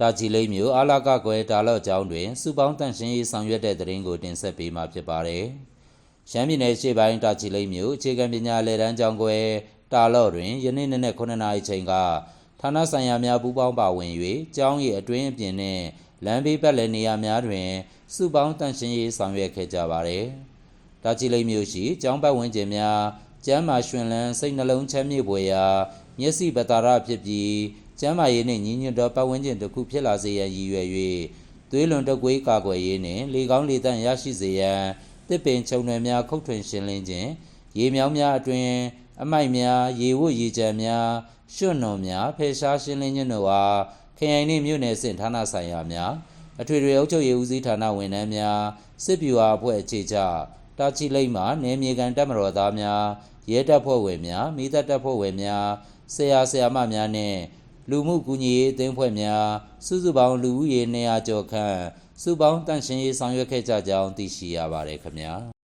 တာချီလိမ့်မြို့အာလာကကွယ်တာလော့ကျောင်းတွင်စုပေါင်းတန့်ရှင်းရေးဆောင်ရွက်တဲ့တရင်ကိုတင်ဆက်ပေးမှာဖြစ်ပါတယ်။ရှမ်းပြည်နယ်ရှေ့ပိုင်းတာချီလိမ့်မြို့အခြေခံပညာလယ်တန်းကျောင်းကွယ်တာလော့တွင်ယနေ့နေ့နဲ့9နာရီချိန်ကဌာနဆိုင်ရာများပူးပေါင်းပါဝင်၍ကျောင်း၏အတွင်းအပြင်နှင့်လမ်းဘေးပတ်လည်နေရာများတွင်စုပေါင်းတန့်ရှင်းရေးဆောင်ရွက်ခဲ့ကြပါတယ်။တာချီလိမ့်မြို့ရှိကျောင်းပတ်ဝန်းကျင်များကျမ်းမာရွှင်လန်းစိတ်နှလုံးချမ်းမြေ့ဖွယ်ရာမျက်စိပတာရဖြစ်ပြီး ကျမ်းမာရေးနှင့်ညီညွတ်သောပတ်ဝန်းကျင်တစ်ခုဖြစ်လာစေရန်ရည်ရွယ်၍သွေးလွန်တုပ်ကွေးကာကွယ်ရေးနှင့်လေကောင်းလေသန့်ရရှိစေရန်တစ်ပင်ချုံနယ်များခုတ်ထွင်ရှင်းလင်းခြင်းရေမြောင်းများအတွင်အမိုက်များရေဝတ်ရေကြံများရွှွန့်နွန်များဖယ်ရှားရှင်းလင်းခြင်းတို့အားခရိုင်နှင့်မြို့နယ်အဆင့်ဌာနဆိုင်ရာများအထွေထွေအုပ်ချုပ်ရေးဦးစီးဌာနဝန်ထမ်းများစစ်ဗျူဟာအဖွဲ့အခြေချတာချီလိမ့်မှနယ်မြေကန်တပ်မတော်သားများရဲတပ်ဖွဲ့ဝင်များမိသက်တပ်ဖွဲ့ဝင်များဆရာဆရာမများနှင့် လူမှုကူညီရေးအသင်းအဖွဲ့များစုစုပေါင်းလူဦးရေ200ကျော်ခန့်စုပေါင်းတန့်ရှင်းရေးဆောင်ရွက်ခဲ့ကြကြောင်းသိရှိရပါတယ်ခင်ဗျာ